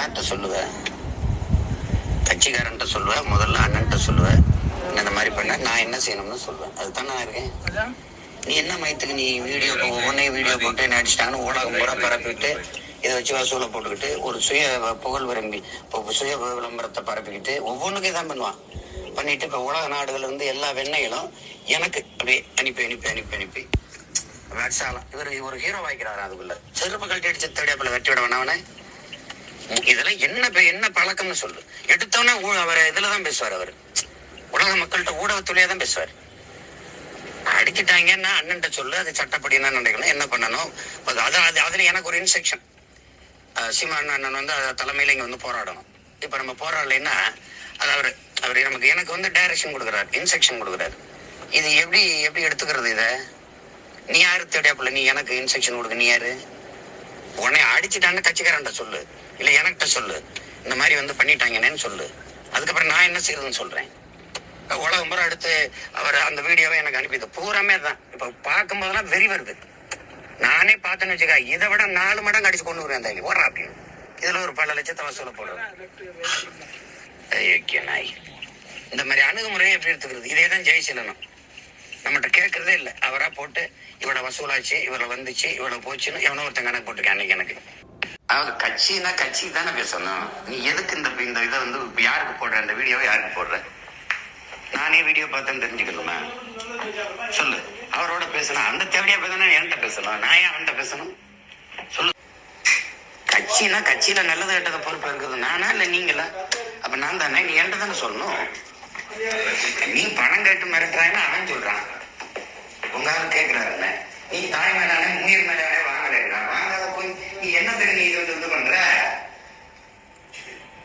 யார்கிட்ட சொல்லுவ. கட்சிக்காரன்ட்ட சொல்லுவ முதல்ல அண்ணன்ட்ட சொல்லுவ. இந்த மாதிரி பண்ண நான் என்ன செய்யணும்னு சொல்லுவேன் அதுதானே நான் இருக்கேன். நீ என்ன மயத்துக்கு நீ வீடியோ ஒவ்வொன்றையும் வீடியோ போட்டு நடிச்சிட்டாங்கன்னு ஊடகம் பூரா பரப்பிட்டு இதை வச்சு வசூலை போட்டுக்கிட்டு ஒரு சுய புகழ் விரும்பி இப்போ சுய விளம்பரத்தை பரப்பிக்கிட்டு ஒவ்வொன்றுக்கும் தான் பண்ணுவான். பண்ணிட்டு இப்போ உலக நாடுகள்ல இருந்து எல்லா வெண்ணைகளும் எனக்கு அப்படியே அனுப்பி அனுப்பி அனுப்பி அனுப்பி. வேட்சாலம் இவர் ஒரு ஹீரோ வாய்க்கிறாரு அதுக்குள்ள. செருப்பு கழட்டி அடிச்சு தேடியாப்புல வெட்டி விட வேணாவனே இதெல்லாம் என்ன என்ன பழக்கம்னு சொல்லு. எடுத்தோன்னே அவர் இதுல தான் பேசுவார் அவர். உலக மக்கள்கிட்ட ஊடகத்துலயே தான் பேசுவார். அடிச்சிட்டாங்கன்னா அண்ணன்ட்ட சொல்லு அது சட்டப்படி என்ன நடக்கணும் என்ன பண்ணணும். அது அது- அது அதுல எனக்கு ஒரு இன்ஸ்ட்ரக்ஷன் சீமான் அண்ணன் வந்து தலைமையில இங்க வந்து போராடணும். இப்ப நம்ம போராடலைன்னா அது அவர் அவர் நமக்கு எனக்கு வந்து டைரக்ஷன் கொடுக்குறாரு இன்ஸ்ட்ரக்ஷன் கொடுக்குறாரு. இது எப்படி எப்படி எடுத்துக்கிறது இதை? நீ யாரு தேடியாப்புல நீ எனக்கு இன்ஸ்ட்ரக்ஷன் கொடுக்க நீ யாரு? உன்னை அடிச்சுட்டான்னு கட்சிக்காரன்ட்ட சொல்லு. இல்ல எனக்கிட்ட சொல்லு. இந்த மாதிரி வந்து பண்ணிட்டாங்கன்னு சொல்லு. அதுக்கப்புறம் நான் என்ன செய்யறதுன்னு சொல்றேன். உலகம் பூரா அடுத்து அவர் அந்த வீடியோவை எனக்கு அனுப்பிது பூராமே தான் இப்ப பார்க்கும்போதெல்லாம் வெறி வருது. நானே பார்த்தேன்னு வச்சுக்க இதை விட நாலு மடங்கு அடிச்சு கொண்டு வருவேன் அந்த ஓடுறா அப்படின்னு இதுல ஒரு பல லட்சத்தை வசூல போடுவேன் நாய். இந்த மாதிரி அணுகுமுறையை எப்படி எடுத்துக்கிறது? இதே தான் ஜெயசீலனும் நம்மகிட்ட கேட்கறதே இல்லை. அவரா போட்டு இவனை வசூலாச்சு இவளை வந்துச்சு இவளை போச்சுன்னு எவனோ ஒருத்தன் கணக்கு போட்டிருக்கேன் அன்னைக்கு எனக்கு. அதாவது கட்சினா கட்சி தானே பேசணும். நீ எதுக்கு இந்த இந்த இதை வந்து யாருக்கு போடுற? அந்த வீடியோவை யாருக்கு போடுற? நானே வீடியோ பார்த்தேன்னு தெரிஞ்சுக்கணுமா? சொல்லு. அவரோட பேசணும். அந்த தேவையா பேசணும் என்கிட்ட பேசணும். நான் ஏன் அவன்கிட்ட பேசணும்? சொல்லு. கட்சினா கட்சியில நல்லது கெட்டத பொறுப்பு இருக்குது நானா இல்ல நீங்களா? அப்ப நான் தானே நீ என்கிட்ட தானே சொல்லணும். நீ பணம் கேட்டு மிரட்டுறான்னு அவன் சொல்றான். உங்க ஆள் கேட்கிறாருல்ல நீ தாய் மேலானே உயிர் மேலானே வாங்கலாம் வாங்காத போய் நீ என்ன தெரியும் நீ இது வந்து இது பண்ற?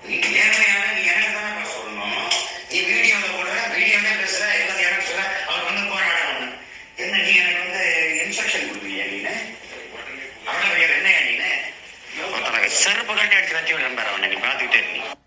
நீ நேர்மையான நீ எனக்கு தானே சொல்லணும். நீ வீடியோல போடுற வீடியோல பேசுற எல்லாத்தையும் எனக்கு சொல்ற அவர் வந்து போராடணும் என்ன நீ எனக்கு வந்து இன்ஸ்ட்ரக்ஷன் கொடுக்குறியா நீ அவ்வளவு என்ன நீ செருப்பு கட்டி அடிச்சு வச்சு நம்பர் அவனை நீ பாத்துக்கிட்டே இருக்கீங்க